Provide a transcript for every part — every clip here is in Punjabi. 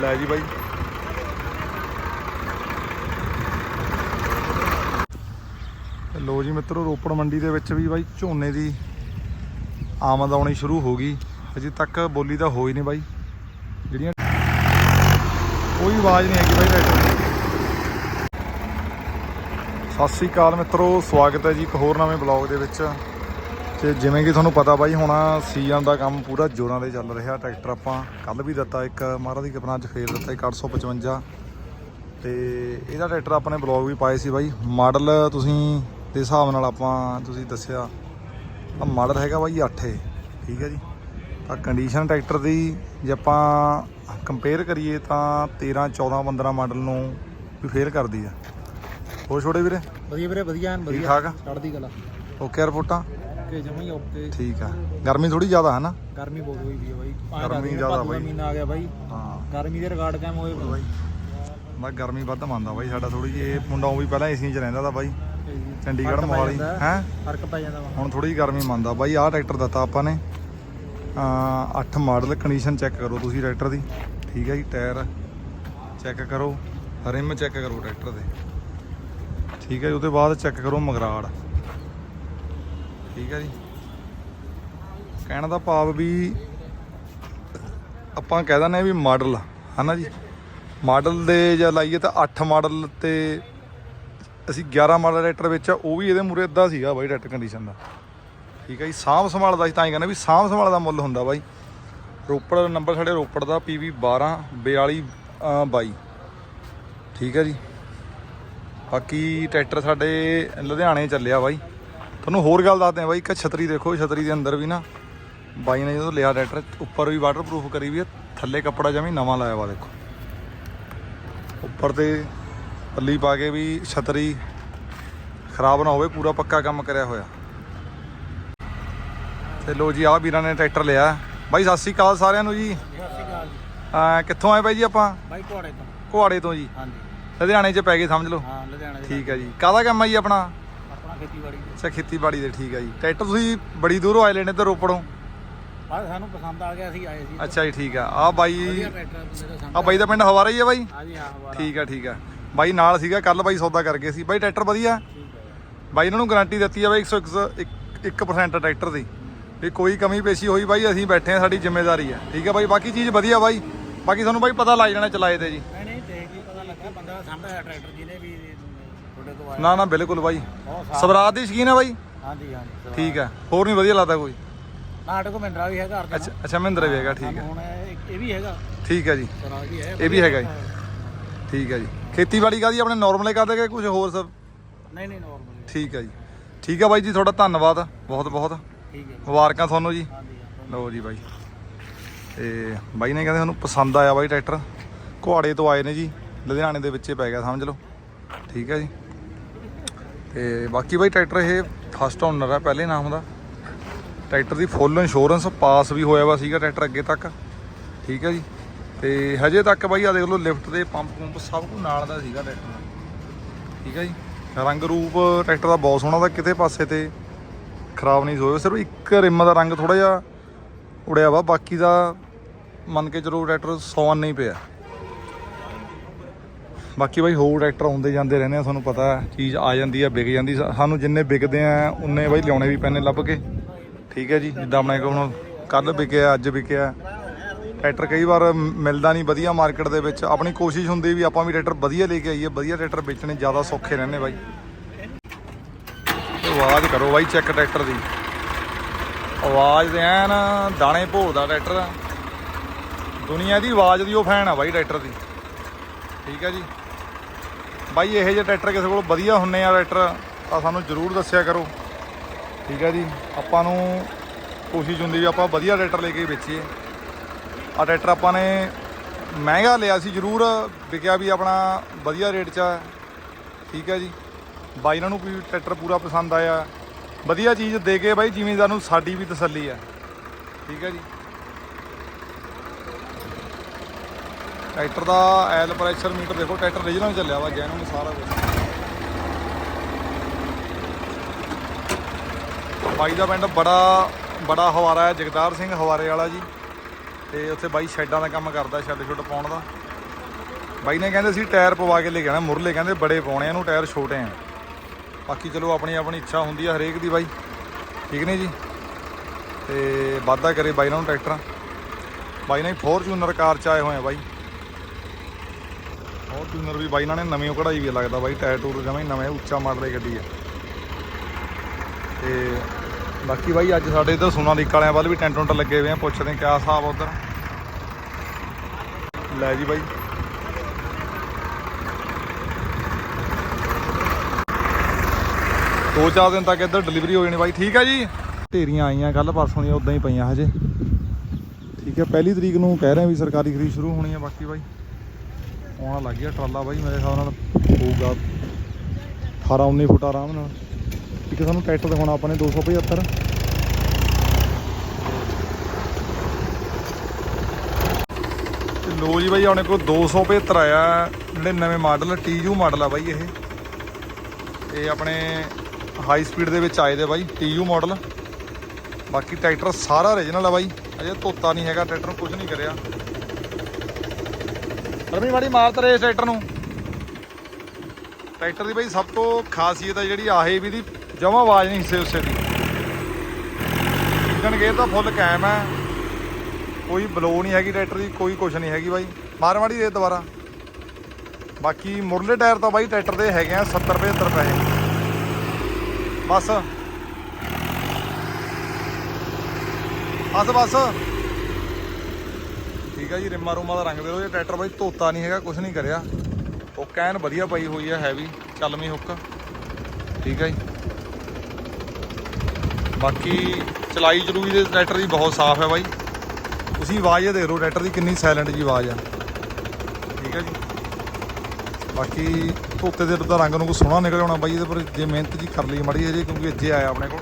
ਲੈ ਜੀ ਬਾਈ। ਤੇ ਲੋ ਜੀ ਮਿੱਤਰੋ, ਰੋਪੜ ਮੰਡੀ ਦੇ ਵਿੱਚ ਵੀ ਬਾਈ ਝੋਨੇ ਦੀ ਆਮਦ ਆਉਣੀ ਸ਼ੁਰੂ ਹੋ ਗਈ। ਅਜੇ ਤੱਕ ਬੋਲੀ ਤਾਂ ਹੋਈ ਨਹੀਂ ਬਾਈ। ਜਿਹੜੀਆਂ ਕੋਈ ਆਵਾਜ਼ ਨਹੀਂ ਹੈਗੀ ਬਾਈ ਟਰੈਕਟਰ ਸਤਿ ਸ੍ਰੀ ਅਕਾਲ ਮਿੱਤਰੋ, ਸਵਾਗਤ ਹੈ ਜੀ ਇੱਕ ਹੋਰ ਨਵੇਂ ਬਲੌਗ ਦੇ ਵਿੱਚ। ਤੇ ਜਿਵੇਂ ਕਿ ਤੁਹਾਨੂੰ ਪਤਾ ਬਾਈ ਹੁਣ ਸੀਜ਼ਨ ਦਾ ਕੰਮ ਪੂਰਾ ਜੋਰਾਂ ਦੇ ਚੱਲ ਰਿਹਾ। ਟਰੈਕਟਰ ਆਪਾਂ ਕੱਲ ਵੀ ਦਿੱਤਾ ਇੱਕ ਮਹਾਰਾਜ ਦੀ ਕਿਰਪਾ ਅੱਜ ਫੇਰ ਦਿੱਤਾ ਇੱਕ 855 ਤੇ ਇਹਦਾ ਟਰੈਕਟਰ ਆਪਣੇ ਬਲੌਗ ਵੀ ਪਾਏ ਸੀ ਬਾਈ। ਮਾਡਲ ਤੁਸੀਂ ਦੇ ਹਿਸਾਬ ਨਾਲ ਆਪਾਂ ਤੁਸੀਂ ਦੱਸਿਆ ਆ ਮਾਡਲ ਹੈਗਾ ਬਾਈ 8 ਠੀਕ ਹੈ ਜੀ। ਤਾਂ ਕੰਡੀਸ਼ਨ ਟਰੈਕਟਰ ਦੀ ਜੇ ਆਪਾਂ ਕੰਪੇਅਰ ਕਰੀਏ ਤਾਂ 13 14 15 ਮਾਡਲ ਨੂੰ ਵੀ ਫੇਲ ਕਰਦੀ ਆ। ਹੋਰ ਛੋੜੇ ਵੀਰੇ? ਵਧੀਆ ਵੀਰੇ ਵਧੀਆ ਐਨ ਠੀਕ ਵਧੀਆ ਠਾਕ ਚੜਦੀ ਕਲਾ। ਓਕੇ ਰਿਪੋਰਟਾਂ? ਓਕੇ ਜਮਾ ਹੀ ਓਕੇ। ਠੀਕ ਆ। ਗਰਮੀ ਥੋੜੀ ਜ਼ਿਆਦਾ ਹੈ ਨਾ? ਗਰਮੀ ਬਹੁਤ ਹੋਈ ਵੀ ਹੈ ਬਾਈ। ਆਏਂ ਗਰਮੀ ਜ਼ਿਆਦਾ ਭਾਦੋ ਦਾ ਬਾਈ। ਮਹੀਨਾ ਆ ਗਿਆ ਬਾਈ। ਹਾਂ। ਗਰਮੀ ਦੇ ਰਿਕਾਰਡ ਕਾਇਮ ਹੋਏ ਬਾਈ। ਮੈਂ ਗਰਮੀ ਵੱਧ ਮੰਨਦਾ ਬਾਈ ਸਾਡਾ ਥੋੜੀ ਜਿਹੀ ਇਹ ਮੁੰਡਾ ਉਹ ਵੀ ਪਹਿਲਾਂ ਏਸੀ 'ਚ ਰਹਿੰਦਾ ਤਾਂ ਬਾਈ। ਚੰਡੀਗੜ੍ਹ ਮੋਹਾਲੀ ਹੈ? ਫ਼ਰਕ ਪੈ ਜਾਂਦਾ ਵਾ। ਹੁਣ ਥੋੜੀ ਜਿਹੀ ਗਰਮੀ ਮੰਨਦਾ ਬਾਈ ਆਹ ਟਰੈਕਟਰ ਦਿੱਤਾ ਆਪਾਂ ਨੇ। ਆ 8 ਮਾਡਲ ਕੰਡੀਸ਼ਨ ਚੈੱਕ ਕਰੋ ਤੁਸੀਂ ਟਰੈਕਟਰ ਦੀ। ਠੀਕ ਹੈ ਜੀ ਟਾਇਰ ਚੈੱਕ ਕਰੋ ਰਿਮ ਚੈੱਕ ਕਰੋ ਟਰੈਕਟਰ ਦੇ। ਠੀਕ ਹੈ ਜੀ ਉਹਦੇ ਬਾਅਦ ਚੈੱਕ ਕਰੋ ਮਗਰਾੜ। ਠੀਕ ਹੈ ਜੀ। ਕਹਿਣ ਦਾ ਭਾਵ ਵੀ ਆਪਾਂ ਕਹਿ ਦਿੰਦੇ ਆ ਵੀ ਮਾਡਲ ਹਨਾ ਜੀ? ਮਾਡਲ ਦੇ ਜਾਂ ਲਾਈਏ ਤਾਂ 8 ਮਾਡਲ ਤੇ ਅਸੀਂ 11 ਮਾਡਲ ਟਰੈਕਟਰ ਵਿੱਚ ਉਹ ਵੀ ਇਹਦੇ ਮੂਰੇ ਅੱਧਾ ਸੀਗਾ ਬਾਈ ਟਰੈਕਟਰ ਕੰਡੀਸ਼ਨ ਦਾ। ਠੀਕ ਹੈ ਜੀ ਸਾਂਭ ਸੰਭਾਲ ਦਾ ਅਸੀਂ ਤਾਂ ਹੀ ਕਹਿੰਦੇ ਵੀ ਸਾਂਭ ਸੰਭਾਲ ਦਾ ਮੁੱਲ ਹੁੰਦਾ ਬਾਈ। ਰੋਪੜ ਨੰਬਰ ਸਾਡੇ ਰੋਪੜ ਦਾ PV 12 42 ਅ, 22 ਠੀਕ ਹੈ ਜੀ। ਬਾਕੀ ਟਰੈਕਟਰ ਸਾਡੇ ਲੁਧਿਆਣੇ ਚੱਲਿਆ ਬਾਈ। ਤੁਹਾਨੂੰ ਹੋਰ ਗੱਲ ਦੱਸਦੇ ਆ ਬਾਈ ਇੱਕ ਛਤਰੀ ਦੇਖੋ ਛਤਰੀ ਦੇ ਅੰਦਰ ਵੀ ਨਾ ਬਾਈ ਨੇ ਜਦੋਂ ਲਿਆ ਟਰੈਕਟਰ ਉੱਪਰ ਵੀ ਵਾਟਰਪ੍ਰੂਫ ਕਰੀ ਵੀ ਹੈ ਥੱਲੇ ਕੱਪੜਾ ਜਮੀ ਨਵਾਂ ਲਾਇਆ ਵਾ ਦੇਖੋ। ਉੱਪਰ ਤੇ ਪੱਲੀ ਪਾ ਕੇ ਵੀ ਛਤਰੀ ਖਰਾਬ ਨਾ ਹੋਵੇ ਪੂਰਾ ਪੱਕਾ ਕੰਮ ਕਰਿਆ ਹੋਇਆ। ਤੇ ਲੋ ਜੀ ਆਹ ਵੀਰਾਂ ਨੇ ਟਰੈਕਟਰ ਲਿਆ। ਬਾਈ ਸਤਿ ਸ੍ਰੀ ਅਕਾਲ ਸਾਰਿਆਂ ਨੂੰ ਜੀ। ਸਤਿ ਸ਼੍ਰੀ ਅਕਾਲ ਜੀ। ਅਹ ਕਿੱਥੋਂ ਆਏ ਬਾਈ ਜੀ ਆਪਾਂ? ਬਾਈ ਘੋੜੇ ਤੋਂ। ਕੁਹਾੜੇ ਤੋਂ ਜੀ। ਹਾਂਜੀ। ਲੁਧਿਆਣੇ 'ਚ ਪੈ ਗਏ ਸਮਝ ਲਓ। ਹਾਂ ਲੁਧਿਆਣਾ ਠੀਕ ਹੈ ਜੀ। ਕਾਹਦਾ ਕੰਮ ਆ ਜੀ ਆਪਣਾ? ਖੇਤੀਬਾੜੀ ਅੱਛਾ ਖੇਤੀਬਾੜੀ ਦੇ ਠੀਕ ਹੈ ਜੀ। ਟਰੈਕਟਰ ਤੁਸੀਂ ਬੜੀ ਦੂਰੋਂ ਆਏ ਲੈਣੇ ਤੇ ਰੋਪੜੋਂ? ਆ ਸਾਨੂੰ ਪਸੰਦ ਆ ਗਿਆ ਅਸੀਂ ਆਏ ਸੀ। ਅੱਛਾ ਜੀ ਠੀਕ ਆ। ਆ ਬਾਈ ਆ ਬਾਈ ਦਾ ਪਿੰਡ ਹਵਾਰਾ ਹੀ ਆ ਬਾਈ? ਹਾਂਜੀ ਹਾਂ ਹਵਾਰਾ। ਠੀਕ ਆ ਠੀਕ ਆ। ਬਾਈ ਨਾਲ ਸੀਗਾ ਕੱਲ ਬਾਈ ਸੌਦਾ ਕਰ ਗਏ ਸੀ। ਬਾਈ ਟਰੈਕਟਰ ਵਧੀਆ? ਬਾਈ ਇਹਨਾਂ ਨੂੰ ਗਾਰੰਟੀ ਦਿੱਤੀ ਆ ਬਾਈ 101 1% ਟਰੈਕਟਰ ਦੀ। ਵੀ ਕੋਈ ਕਮੀ ਪੇਸ਼ੀ ਹੋਈ ਬਾਈ ਅਸੀਂ ਬੈਠੇ ਆ ਸਾਡੀ ਜ਼ਿੰਮੇਵਾਰੀ ਆ। ਠੀਕ ਆ ਬਾਈ ਬਾਕੀ ਚੀਜ਼ ਵਧੀਆ ਬਾਈ। ਬਾਕੀ ਤੁਹਾਨੂੰ ਬਾਈ ਪਤਾ ਲੱਗ ਜਾਣਾ ਚਲਾਏ ਤੇ ਜੀ। ਨਹੀਂ ਨਹੀਂ ਦੇਖ ਕੇ ਪਤਾ ਲੱਗਾ ਬੰਦਾ ਸਾਹਮਣੇ ਟਰੈਕਟਰ ਜਿਹਨੇ ਵੀ ਤੋਂ ਆਇਆ ਨਾ ਨਾ ਬਿਲਕੁਲ ਬਾਈ। ਬਹੁਤ। ਸਵਰਾਜ ਦੀ ਸ਼ਕੀਨ ਆ ਬਾਈ? ਹਾਂਜੀ ਹਾਂਜੀ ਠੀਕ ਆ। ਹੋਰ ਨਹੀਂ ਵਧੀਆ ਲੱਗਦਾ ਕੋਈ? ਨਾ ਸਾਡੇ ਕੋਲ ਮਹਿੰਦਰਾ ਵੀ ਹੈਗਾ ਅਰਜਨ। ਅੱਛਾ ਅੱਛਾ ਮਹਿੰਦਰ ਵੀ ਹੈਗਾ ਠੀਕ ਆ। ਹੁਣ ਇਹ ਇਹ ਵੀ ਹੈਗਾ। ਠੀਕ ਆ ਜੀ। ਸਵਰਾਜ ਵੀ ਹੈ ਇਹ ਵੀ ਹੈਗਾ ਜੀ। ਠੀਕ ਆ ਜੀ। ਖੇਤੀਬਾੜੀ ਕਾਦੀ ਆਪਣੇ ਨਾਰਮਲ ਕਰਦੇ ਕਿ ਕੁਝ ਹੋਰ ਸਭ? ਨਹੀਂ ਨਹੀਂ ਨਾਰਮਲ ਠੀਕ ਆ ਜੀ। ਠੀਕ ਆ ਬਾਈ ਜੀ ਤੁਹਾਡਾ ਧੰਨਵਾਦ। ਬਹੁਤ ਬਹੁਤ। ਠੀਕ ਹੈ ਮੁਬਾਰਕਾਂ ਤੁਹਾਨੂੰ ਜੀ। ਹਾਂਜੀ ਹਾਂ। ਲਓ ਜੀ ਬਾਈ। ਤੇ ਬਾਈ ਨੇ ਕਹਿੰਦੇ ਸਾਨੂੰ ਪਸੰਦ ਆਇਆ ਬਾਈ ਟਰੈਕਟਰ। ਕੁਹਾੜੇ ਤੋਂ ਆਏ ਨੇ ਜੀ। ਲੁਧਿਆਣੇ ਦੇ ਵਿੱਚੇ ਪੈ ਗਿਆ ਸਮਝ ਲਓ। ਠੀਕ ਹੈ ਜੀ। ਤੇ ਬਾਕੀ ਬਾਈ ਟਰੈਕਟਰ ਇਹ ਫਸਟ ਓਨਰ ਆ, ਪਹਿਲੇ ਨਾਮ ਦਾ। ਟਰੈਕਟਰ ਦੀ ਫੁੱਲ ਇੰਸ਼ੋਰੈਂਸ ਪਾਸ ਵੀ ਹੋਇਆ ਵਾ ਸੀਗਾ ਟਰੈਕਟਰ ਅੱਗੇ ਤੱਕ। ਠੀਕ ਹੈ ਜੀ। ਤੇ ਹਜੇ ਤੱਕ ਬਾਈ ਆ ਦੇਖ ਲਓ ਲਿਫਟ ਦੇ ਪੰਪ ਪੰਪ ਸਭ ਕੁਝ ਨਾਲ ਦਾ ਸੀਗਾ ਟਰੈਕਟਰ। ਠੀਕ ਹੈ ਜੀ। ਰੰਗ ਰੂਪ ਟਰੈਕਟਰ ਦਾ ਬਹੁਤ ਸੋਹਣਾ ਦਾ ਕਿਤੇ ਪਾਸੇ ਤੇ ਖਰਾਬ ਨਹੀਂ ਹੋਇਆ। ਸਿਰਫ ਇੱਕ ਰਿਮ ਦਾ ਰੰਗ ਥੋੜਾ ਜਿਹਾ ਉੜਿਆ ਵਾ, ਬਾਕੀ ਦਾ ਮੰਨ ਕੇ ਚਲੋ ਟਰੈਕਟਰ 100 ਨਹੀਂ ਪਿਆ। ਬਾਕੀ ਬਾਈ ਹੋਰ ਟਰੈਕਟਰ ਆਉਂਦੇ ਜਾਂਦੇ ਰਹਿੰਦੇ ਆ, ਤੁਹਾਨੂੰ ਪਤਾ ਚੀਜ਼ ਆ ਜਾਂਦੀ ਆ, ਵਿਕ ਜਾਂਦੀ। ਸਾਨੂੰ ਜਿੰਨੇ ਵਿਕਦੇ ਆ, ਉਨੇ ਬਾਈ ਲਿਆਉਣੇ ਵੀ ਪੈਣੇ ਲੱਭ ਕੇ। ਠੀਕ ਹੈ ਜੀ, ਜਿੱਦਾਂ ਆਪਣੇ ਕੋਲ ਹੁਣ ਕੱਲ ਵਿਕਿਆ, ਅੱਜ ਵਿਕਿਆ। ਟਰੈਕਟਰ ਕਈ ਵਾਰ ਮਿਲਦਾ ਨਹੀਂ ਵਧੀਆ ਮਾਰਕੀਟ ਦੇ ਵਿੱਚ। ਆਪਣੀ ਕੋਸ਼ਿਸ਼ ਹੁੰਦੀ ਵੀ ਆਪਾਂ ਵੀ ਟਰੈਕਟਰ ਵਧੀਆ ਲੈ ਕੇ ਆਈਏ, ਵਧੀਆ ਟਰੈਕਟਰ ਵੇਚਣੇ ਜ਼ਿਆਦਾ ਸੌਖੇ ਰਹਿੰਦੇ ਬਾਈ। ਆਵਾਜ਼ ਕਰੋ ਬਾਈ ਚੈੱਕ ਟਰੈਕਟਰ ਦੀ। ਆਵਾਜ਼ ਦੇ ਐਨ ਦਾਣੇ ਭੋਰਦਾ ਟਰੈਕਟਰ ਦੁਨੀਆ ਦੀ ਆਵਾਜ਼ ਦੀ ਉਹ ਫੈਨ ਆ ਬਾਈ ਟਰੈਕਟਰ ਦੀ। ਠੀਕ ਹੈ ਜੀ। ਬਾਈ, ਇਹੋ ਜਿਹੇ ਟਰੈਕਟਰ ਕਿਸੇ ਕੋਲ ਵਧੀਆ ਹੁੰਨੇ ਆ ਟਰੈਕਟਰ, ਤਾਂ ਸਾਨੂੰ ਜ਼ਰੂਰ ਦੱਸਿਆ ਕਰੋ। ਠੀਕ ਹੈ ਜੀ? ਆਪਾਂ ਨੂੰ ਕੋਸ਼ਿਸ਼ ਹੁੰਦੀ ਵੀ ਆਪਾਂ ਵਧੀਆ ਟਰੈਕਟਰ ਲੈ ਕੇ ਵੇਚੀਏ। ਆ ਟਰੈਕਟਰ ਆਪਾਂ ਨੇ ਮਹਿੰਗਾ ਲਿਆ ਸੀ, ਜ਼ਰੂਰ ਵਿਕਿਆ ਵੀ ਆਪਣਾ ਵਧੀਆ ਰੇਟ 'ਚ ਆ। ਠੀਕ ਹੈ ਜੀ? ਬਾਈ, ਇਹਨਾਂ ਨੂੰ ਵੀ ਟਰੈਕਟਰ ਪੂਰਾ ਪਸੰਦ ਆਇਆ। ਵਧੀਆ ਚੀਜ਼ ਦੇ ਕੇ ਬਾਈ ਜ਼ਿਮੀਂਦਾਰ ਨੂੰ ਸਾਡੀ ਵੀ ਤਸੱਲੀ ਆ। ਠੀਕ ਹੈ ਜੀ? ਟਰੈਕਟਰ ਦਾ ਐਲ ਪ੍ਰੈਸ਼ਰ ਮੀਟਰ ਦੇਖੋ, ਟਰੈਕਟਰ ਰੀਜਨਲ ਚੱਲਿਆ ਵਾ, ਜੈਨੂਨ ਸਾਰਾ ਕੁਝ ਬਾਈ ਦਾ ਪਿੰਡ ਬੜਾ ਬੜਾ ਹਵਾਰਾ ਹੈ, ਜਗਤਾਰ ਸਿੰਘ ਹਵਾਰੇ ਵਾਲਾ ਜੀ। ਤੇ ਉੱਥੇ ਬਾਈ ਸ਼ੈਡਾਂ ਦਾ ਕੰਮ ਕਰਦਾ, ਸ਼ੈੱਡ ਸ਼ੁੱਡ ਪਾਉਣ ਦਾ। ਬਾਈ ਨੇ ਕਹਿੰਦੇ ਸੀ, ਟਾਇਰ ਪਵਾ ਕੇ ਲੈ ਕੇ ਆਣਾ ਮੁਰਲੇ ਕਹਿੰਦੇ ਬੜੇ ਪਾਉਣੇ ਆ ਇਹਨੂੰ, ਟਾਇਰ ਛੋਟੇ ਆ। ਬਾਕੀ ਚਲੋ, ਆਪਣੀ ਆਪਣੀ ਇੱਛਾ ਹੁੰਦੀ ਆ ਹਰੇਕ ਦੀ ਬਾਈ। ਠੀਕ ਨੇ ਜੀ? ਤੇ ਵਾਧਾ ਕਰੇ ਬਾਈ ਨਾਲ ਟਰੈਕਟਰਾਂ। ਬਾਈ ਨੇ ਫੋਰਚੂਨਰ ਕਾਰ ਚ ਆਏ ਹੋਏ ਆ ਬਾਈ। ਫੋਰਚੂਨਰ ਵੀ ਬਾਈ ਨਾਲ ਨੇ ਨਵੀਂ ਕਢਾਈ ਵੀ ਲੱਗਦਾ ਬਾਈ ਟਾਇਰ ਟੂਰ ਜਮਾਂ ਹੀ ਨਵੇਂ, ਉੱਚਾ ਮਾਡਲ ਦੀ ਗੱਡੀ ਹੈ ਤੇ ਬਾਕੀ ਬਾਈ, ਅੱਜ ਸਾਡੇ ਇੱਧਰ ਸੋਨਾਲੀਕ ਵਾਲਿਆਂ ਵੱਲ ਵੀ ਟੈਂਟ ਟੁੰਟ ਲੱਗੇ ਹੋਏ ਆ, ਪੁੱਛਦੇ ਕਿਆ ਹਿਸਾਬ ਉਧਰ। ਲੈ ਜੀ ਬਾਈ। ਦੋ ਚਾਰ ਦਿਨ ਤੱਕ ਇੱਧਰ ਡਿਲੀਵਰੀ ਹੋ ਜਾਣੀ ਬਾਈ, ਠੀਕ ਆ ਜੀ? ਢੇਰੀਆਂ ਆਈਆਂ ਕੱਲ ਪਰਸੋਂ ਦੀਆਂ, ਉਦਾਂ ਹੀ ਪਈਆਂ ਹਜੇ। ਠੀਕ ਹੈ ਪਹਿਲੀ ਤਰੀਕ ਨੂੰ ਕਹਿ ਰਹੇ ਆ ਵੀ ਸਰਕਾਰੀ ਖਰੀਦ ਸ਼ੁਰੂ ਹੋਣੀ ਹੈ ਬਾਕੀ ਬਾਈ। ਆਉਣਾ ਲੱਗ ਗਿਆ ਟਰਾਲਾ ਬਾਈ, ਮੇਰੇ ਹਿਸਾਬ ਨਾਲ ਹੋਊਗਾ 18 19 ਫੁੱਟ ਆਰਾਮ ਨਾਲ। ਠੀਕ ਸਾਨੂੰ ਟਰੈਕਟਰ ਦਿਖਾਉਣਾ, ਆਪਾਂ ਨੇ 275 ਤੇ ਲੋ ਜੀ ਬਾਈ, ਆਪਣੇ ਕੋਲ 275 ਆਇਆ 99 ਮਾਡਲ TU ਮਾਡਲ ਆ ਬਾਈ ਇਹ। ਇਹ ਆਪਣੇ ਹਾਈ ਸਪੀਡ ਦੇ ਵਿੱਚ ਆਏ ਦੇ ਬਾਈ TU ਮਾਡਲ। ਬਾਕੀ ਟਰੈਕਟਰ ਸਾਰਾ ਓਰੀਜਨਲ ਆ ਬਾਈ। ਅਜੇ ਧੋਤਾ ਨਹੀਂ ਹੈਗਾ, ਟਰੈਕਟਰ ਕੁਝ ਨਹੀਂ ਕਰਿਆ। ਰਮੀ ਮਾੜੀ ਮਾਰ ਤਰੇ ਟਰੈਕਟਰ ਨੂੰ। ਟਰੈਕਟਰ ਦੀ ਬਾਈ ਸਭ ਤੋਂ ਖਾਸੀਅਤ ਆ ਜਿਹੜੀ ਆਹੇ ਵੀ ਦੀ, ਜਮਾ ਆਵਾਜ਼ ਨਹੀਂ ਹਿੱਸੇ ਉਸੇ ਦੀ। ਇੰਜਨ ਗੇਅਰ ਤਾਂ ਫੁੱਲ ਕਾਇਮ ਹੈ ਕੋਈ ਬਲੋ ਨਹੀਂ ਹੈਗੀ ਟਰੈਕਟਰ ਦੀ, ਕੋਈ ਕੁਛ ਨਹੀਂ ਹੈਗੀ ਬਾਈ। ਮਾਰ ਮਾੜੀ ਦੇ ਦੁਬਾਰਾ। ਬਾਕੀ ਮੁਰਲੇ ਟਾਇਰ ਤਾਂ ਬਾਈ ਟਰੈਕਟਰ ਦੇ ਹੈਗੇ ਆ 70 75 ਰੁਪਏ ਬਸ। ਬਸ ਬਸ। ਠੀਕ ਆ ਜੀ, ਰਿਮਾ ਰੂਮਾ ਦਾ ਰੰਗ ਦੇ ਲੋ ਇਹ ਟਰੈਕਟਰ ਬਾਈ ਧੋਤਾ ਨਹੀਂ ਹੈਗਾ ਕੁਝ ਨਹੀਂ ਕਰਿਆ। ਉਹ ਕੈਨ ਵਧੀਆ ਪਈ ਹੋਈ ਹੈ ਹੈਵੀ ਚੱਲਵੀਂ ਹੁੱਕ ਠੀਕ ਹੈ ਜੀ। ਬਾਕੀ ਚਲਾਈ ਚਲੂਈ ਦੇ ਟਰੈਕਟਰ ਦੀ ਬਹੁਤ ਸਾਫ਼ ਹੈ ਬਾਈ। ਤੁਸੀਂ ਆਵਾਜ਼ ਦੇਖ ਲਓ, ਟਰੈਕਟਰ ਦੀ ਕਿੰਨੀ ਸਾਇਲੈਂਟ ਜੀ ਆਵਾਜ਼ ਆ। ਠੀਕ ਹੈ ਜੀ। ਬਾਕੀ ਧੋਤੇ ਦੇ ਤਾਂ ਰੰਗ ਨੂੰ ਕੋਈ ਸੋਹਣਾ ਨਿਕਲ ਆਉਣਾ ਬਾਈ, ਇਹਦੇ ਪਰ ਜੇ ਮਿਹਨਤ ਜੀ ਕਰ ਲਈ ਮੜੀ ਜੇ ਕਿਉਂਕਿ ਅੱਜੇ ਆਇਆ ਆਪਣੇ ਕੋਲ।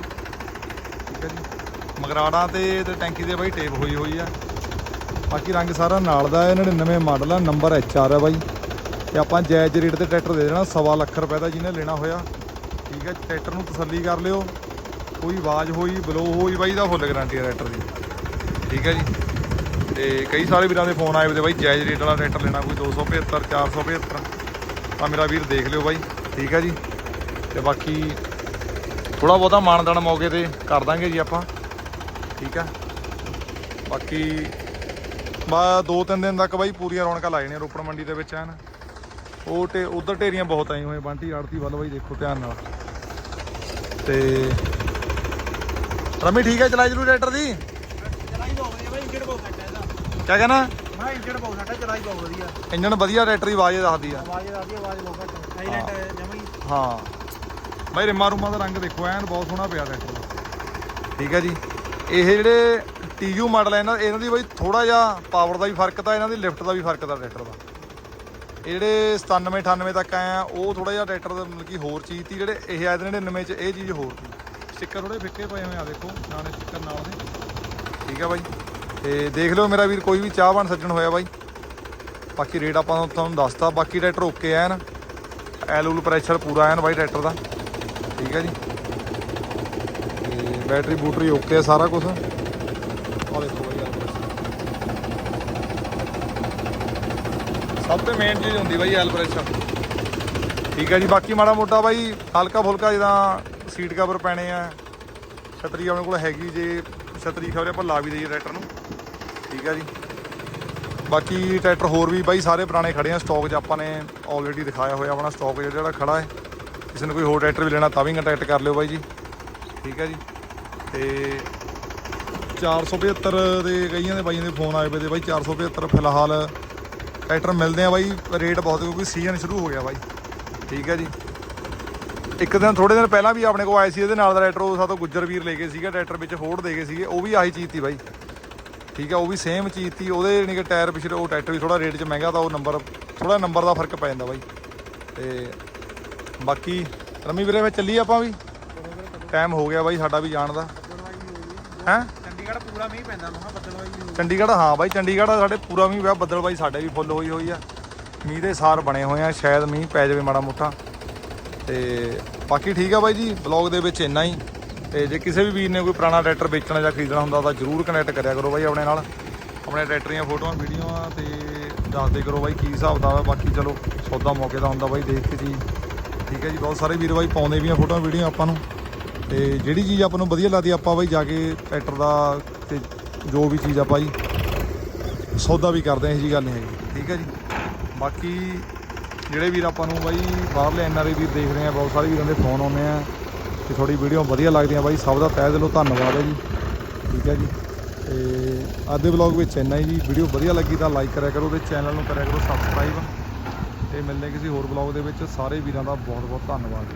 ਠੀਕ ਹੈ ਜੀ। ਮਗਰਾੜਾਂ ਤੇ ਤੇ ਟੈਂਕੀ ਦੇ ਬਾਈ ਟੇਪ ਹੋਈ ਹੋਈ ਆ। ਬਾਕੀ ਰੰਗ ਸਾਰਾ ਨਾਲ ਦਾ ਹੈ 99 ਮਾਡਲ ਆ ਨੰਬਰ ਐਚ ਆਰ ਹੈ ਬਾਈ। ਤੇ ਆਪਾਂ ਜਾਇਜ਼ ਰੇਟ ਤੇ ਟਰੈਕਟਰ ਦੇ ਦੇਣਾ, ਸਵਾ ਲੱਖ ਰੁਪਏ ਦਾ ਜਿਹਨੇ ਲੈਣਾ ਹੋਇਆ। ਠੀਕ ਹੈ ਟਰੈਕਟਰ ਨੂੰ ਤਸੱਲੀ ਕਰ ਲਿਓ। ਕੋਈ ਆਵਾਜ਼ ਹੋਈ ਬਲੋ ਹੋਈ ਬਾਈ ਦਾ ਫੁੱਲ ਗਾਰੰਟੀ ਹੈ ਟਰੈਕਟਰ ਦੀ। ਠੀਕ ਹੈ ਜੀ। ਤੇ ਕਈ ਸਾਰੇ ਵੀਰਾਂ ਦੇ ਫੋਨ ਆਏ ਹੋਏ ਬਾਈ ਜਾਇਜ਼ ਰੇਟ ਵਾਲਾ ਟਰੈਕਟਰ ਲੈਣਾ, ਕੋਈ 275 475 ਤਾਂ ਮੇਰਾ ਵੀਰ ਦੇਖ ਲਿਓ ਬਾਈ। ਠੀਕ ਹੈ ਜੀ। ਤੇ ਬਾਕੀ ਥੋੜਾ ਬਹੁਤਾ ਮਾਨਦਾਨ ਮੌਕੇ ਤੇ ਕਰ ਦਾਂਗੇ ਜੀ ਆਪਾਂ। ਠੀਕ ਹੈ ਬਾਕੀ ਬਾ ਦੋ ਤਿੰਨ ਦਿਨ ਤੱਕ ਬਾਈ ਪੂਰੀਆਂ ਰੌਣਕਾਂ ਲਾਏ ਨੇ ਰੋਪੜ ਮੰਡੀ ਦੇ ਵਿੱਚ ਐਨ। ਉਹ ਤੇ ਉਧਰ ਢੇਰੀਆਂ ਬਹੁਤ ਆਈ ਹੋਏ ਬੰਟੀ ਆੜਤੀ ਵੱਲ ਬਾਈ ਦੇਖੋ ਧਿਆਨ ਨਾਲ। ਤੇ ਰਮੀ ਠੀਕ ਹੈ ਚਲਾਈ ਜਰੂ ਟਰੈਕਟਰ ਦੀ? ਚਲਾਈ ਬਹੁਤ ਵਧੀਆ ਬਾਈ ਇੰਜਣ ਬਹੁਤ ਘੱਟ ਹੈ ਇਹਦਾ। ਕਿਆ ਕਹਿਣਾ? ਮੈਂ ਇੰਜਣ ਬਹੁਤ ਘੱਟ ਹੈ ਚਲਾਈ ਬਹੁਤ ਵਧੀਆ। ਇੰਜਨ ਵਧੀਆ ਟਰੈਕਟਰ ਦੀ ਆਵਾਜ਼ ਦੱਸਦੀ ਆ। ਆਵਾਜ਼ ਰਹੀ ਆਵਾਜ਼ ਬਹੁਤ ਘੱਟ ਸਾਇਲੈਂਟ ਜਮਾ ਹੀ। ਹਾਂ। ਬਾਈ ਰਿਮਾ ਰੂਮਾ ਦਾ ਰੰਗ ਦੇਖੋ ਐਨ ਬਹੁਤ ਸੋਹਣਾ ਪਿਆ ਟਰੈਕਟਰ। ਦਾ ਠੀਕ ਹੈ ਜੀ। ਇਹ ਜਿਹੜੇ TU ਮਾਡਲ ਹੈ ਇਹਨਾਂ ਇਹਨਾਂ ਦੀ ਬਾਈ ਥੋੜਾ ਜਿਹਾ ਪਾਵਰ ਦਾ ਵੀ ਫ਼ਰਕ ਤਾਂ ਇਹਨਾਂ ਦੀ ਲਿਫਟ ਦਾ ਵੀ ਫ਼ਰਕ ਤਾਂ ਟਰੈਕਟਰ ਦਾ। ਇਹ ਜਿਹੜੇ 97 98 ਤੱਕ ਆਏ ਆ ਉਹ ਥੋੜਾ ਜਿਹਾ ਟਰੈਕਟਰ ਦਾ ਮਤਲਬ ਕਿ ਹੋਰ ਚੀਜ਼ ਸੀ ਜਿਹੜੇ ਇਹ ਆਏ ਨੇ 99 ਚ ਇਹ ਚੀਜ਼ ਹੋਰ ਸੀ। ਸਟicker ਥੋੜੇ ਫਿੱਕੇ ਪਏ ਹੋਏ ਆ ਦੇਖੋ ਨਾਲੇ ਸਟicker ਨਾਲ ਦੇ। ਠੀਕ ਹੈ ਬਾਈ। ਤੇ ਦੇਖ ਲਿਓ ਮੇਰਾ ਵੀਰ ਕੋਈ ਵੀ ਚਾਹਵਾਨ ਸੱਜਣ ਹੋਇਆ ਬਾਈ। ਬਾਕੀ ਰੇਟ ਆਪਾਂ ਤੁਹਾਨੂੰ ਦੱਸਤਾ ਬਾਕੀ ਟਰੈਕਟਰ ਓਕੇ ਐਨ। ਐਲ ਉਲ ਪ੍ਰੈਸ਼ਰ ਪੂਰਾ ਐਨ ਬਾਈ ਟਰੈਕਟਰ ਦਾ। ਠੀਕ ਹੈ ਜੀ। ਤੇ ਬੈਟਰੀ ਬੂਟਰੀ ਓਕੇ ਹੈ ਸਾਰਾ ਕੁਝ ਆ ਦੇਖੋ ਬਾਈ ਐਲ ਸਭ ਤੋਂ ਮੇਨ ਚੀਜ਼ ਹੁੰਦੀ ਬਾਈ ਐਲ ਪ੍ਰੈਸ਼ਰ ਠੀਕ ਹੈ ਜੀ, ਬਾਕੀ ਮਾੜਾ ਮੋਟਾ ਬਾਈ ਹਲਕਾ ਫੁਲਕਾ ਜਿੱਦਾਂ ਸੀਟ ਕਵਰ ਪੈਣੇ ਆ। ਛਤਰੀ ਆਪਣੇ ਕੋਲ ਹੈਗੀ ਜੇ, ਛਤਰੀ ਖਬਰੇ ਆਪਾਂ ਲਾ ਵੀ ਦਈਏ ਟਰੈਕਟਰ ਨੂੰ। ਠੀਕ ਹੈ ਜੀ। ਬਾਕੀ ਟਰੈਕਟਰ ਹੋਰ ਵੀ ਬਾਈ ਸਾਰੇ ਪੁਰਾਣੇ ਖੜੇ ਆ ਸਟਾਕ 'ਚ ਆਪਾਂ ਨੇ ਆਲਰੇਡੀ ਦਿਖਾਇਆ ਹੋਇਆ ਆਪਣਾ ਸਟਾਕ ਜਿਹੜਾ ਜਿਹੜਾ ਖੜਾ ਹੈ। ਕਿਸੇ ਨੂੰ ਕੋਈ ਹੋਰ ਟਰੈਕਟਰ ਵੀ ਲੈਣਾ ਤਾਂ ਵੀ ਕੰਟੈਕਟ ਕਰ ਲਿਓ ਬਾਈ ਜੀ। ਠੀਕ ਹੈ ਜੀ। ਤੇ 475 ਦੇ ਕਈਆਂ ਦੇ ਬਾਈਆਂ ਦੇ ਫੋਨ ਆਏ ਪਏ ਤੇ ਬਾਈ 475 ਫਿਲਹਾਲ ਟਰੈਕਟਰ ਮਿਲਦੇ ਆ ਬਾਈ, ਰੇਟ ਬਹੁਤ ਕਿਉਂਕਿ ਸੀਜ਼ਨ ਸ਼ੁਰੂ ਹੋ ਗਿਆ ਬਾਈ। ਠੀਕ ਹੈ ਜੀ। ਇੱਕ ਦਿਨ ਥੋੜੇ ਦਿਨ ਪਹਿਲਾਂ ਵੀ ਆਪਣੇ ਕੋਲ ਆਏ ਸੀ, ਇਹਦੇ ਨਾਲ ਦਾ ਟਰੈਕਟਰ, ਉਹ ਸਾਤੋਂ ਗੁੱਜਰ ਵੀਰ ਲੈ ਗਏ ਸੀਗਾ, ਟਰੈਕਟਰ ਵਿੱਚ ਹੋੜ ਦੇ ਗਏ ਸੀਗੇ, ਉਹ ਵੀ ਆਹੀ ਚੀਜ਼ ਤੀ ਬਾਈ। ਠੀਕ ਹੈ, ਉਹ ਵੀ ਸੇਮ ਚੀਜ਼ ਤੀ, ਉਹਦੇ ਯਾਨੀ ਕਿ ਟਾਇਰ ਪਿਛਲੇ, ਉਹ ਟਰੈਕਟਰ ਵੀ ਥੋੜਾ ਰੇਟ 'ਚ ਮਹਿੰਗਾ ਤਾਂ, ਉਹ ਨੰਬਰ ਥੋੜਾ ਨੰਬਰ ਦਾ ਫ਼ਰਕ ਪੈ ਜਾਂਦਾ ਬਾਈ। ਤੇ ਬਾਕੀ, ਰਮੀ ਵੀਰੇ ਵਿੱਚ ਚੱਲੀ ਆਪਾਂ ਵੀ? ਟਾਈਮ ਹੋ ਗਿਆ ਬਾਈ ਸਾਡਾ ਵੀ ਜਾਣ ਦਾ। ਹੈ? ਚੰਡੀਗੜ੍ਹ ਪੂਰਾ ਮੀਂਹ ਪੈਂਦਾ ਲੋਹਾ ਬੱਦਲਵਾਈ ਹੋਈ ਚੰਡੀਗੜ੍ਹ, ਹਾਂ ਬਾਈ, ਚੰਡੀਗੜ੍ਹ ਸਾਡੇ ਪੂਰਾ ਮੀਂਹ ਪਿਆ, ਬੱਦਲ ਸਾਡੇ ਵੀ ਫੁੱਲ ਹੋਈ ਹੋਈ ਆ। ਮੀਂਹ ਦੇ ਸਾਰ ਬਣੇ ਹੋਏ ਆ, ਸ਼ਾਇਦ ਮੀਂਹ ਪੈ ਜਾਵੇ ਮਾੜਾ ਮੋਟਾ। ਤੇ ਬਾਕੀ ਠੀਕ ਆ ਬਾਈ ਜੀ ਬਲੌਗ ਦੇ ਵਿੱਚ ਇੰਨਾ ਹੀ। ਤੇ ਜੇ ਕਿਸੇ ਵੀ ਵੀਰ ਨੇ ਕੋਈ ਪੁਰਾਣਾ ਟਰੈਕਟਰ ਵੇਚਣਾ ਜਾਂ ਖਰੀਦਣਾ ਹੁੰਦਾ, ਤਾਂ ਜਰੂਰ ਕਨੈਕਟ ਕਰਿਆ ਕਰੋ ਬਾਈ ਆਪਣੇ ਨਾਲ। ਆਪਣੇ ਟਰੈਕਟਰ ਦੀਆਂ ਫੋਟੋਆਂ, ਵੀਡੀਓਆਂ ਤੇ ਦੱਸਦੇ ਕਰੋ ਬਾਈ ਕੀ ਹਿਸਾਬ ਦਾ ਵਾ ਬਾਕੀ ਚਲੋ, ਸੌਦਾ ਮੌਕੇ ਦਾ ਹੁੰਦਾ ਬਾਈ ਦੇਖ ਕੇ ਜੀ। ਠੀਕ ਹੈ ਜੀ, ਬਹੁਤ ਸਾਰੇ ਵੀਰ ਬਾਈ ਪਾਉਂਦੇ ਵੀ ਆ ਫੋਟੋਆਂ, ਵੀਡੀਓ ਆਪਾਂ ਨੂੰ। ਤੇ ਜਿਹੜੀ ਚੀਜ਼ ਆਪਾਂ ਨੂੰ ਵਧੀਆ ਲੱਗਦੀ ਆਪਾਂ ਬਾਈ ਜਾ ਕੇ ਟਰੈਕਟਰ ਦਾ ਤੇ ਜੋ ਵੀ ਚੀਜ਼ ਆਪਾਂ ਜੀ ਸੌਦਾ ਵੀ ਕਰਦੇ ਹਾਂ ਇਹ ਜੀ ਗੱਲ ਨਹੀਂ ਹੈਗੀ। ਠੀਕ ਹੈ ਜੀ? ਬਾਕੀ ਜਿਹੜੇ ਵੀਰ ਆਪਾਂ ਨੂੰ ਬਾਈ ਬਾਹਰਲੇ ਐਨਆਰਆਈ ਵੀਰ ਦੇਖ ਰਹੇ ਆ, ਬਹੁਤ ਸਾਰੇ ਵੀਰਾਂ ਦੇ ਫੋਨ ਆਉਂਦੇ ਆ ਤੇ ਥੋੜੀ ਵੀਡੀਓ ਵਧੀਆ ਲੱਗਦੀਆਂ ਬਾਈ, ਸਭ ਦਾ ਤਹਿ ਦਿਲੋਂ ਧੰਨਵਾਦ ਹੈ ਜੀ। ਠੀਕ ਹੈ ਜੀ? ਤੇ ਅੱਜ ਦੇ ਵਲੌਗ ਵਿੱਚ ਇੰਨਾ ਹੀ ਜੀ। ਵੀਡੀਓ ਵਧੀਆ ਲੱਗੀ ਤਾਂ ਲਾਈਕ ਕਰਿਆ ਕਰੋ ਤੇ ਚੈਨਲ ਨੂੰ ਕਰਿਆ ਕਰੋ ਸਬਸਕ੍ਰਾਈਬ। ਤੇ ਮਿਲਦੇ ਕਿਸੇ ਹੋਰ ਵਲੌਗ ਦੇ ਵਿੱਚ। ਸਾਰੇ ਵੀਰਾਂ ਦਾ ਬਹੁਤ ਬਹੁਤ ਧੰਨਵਾਦ।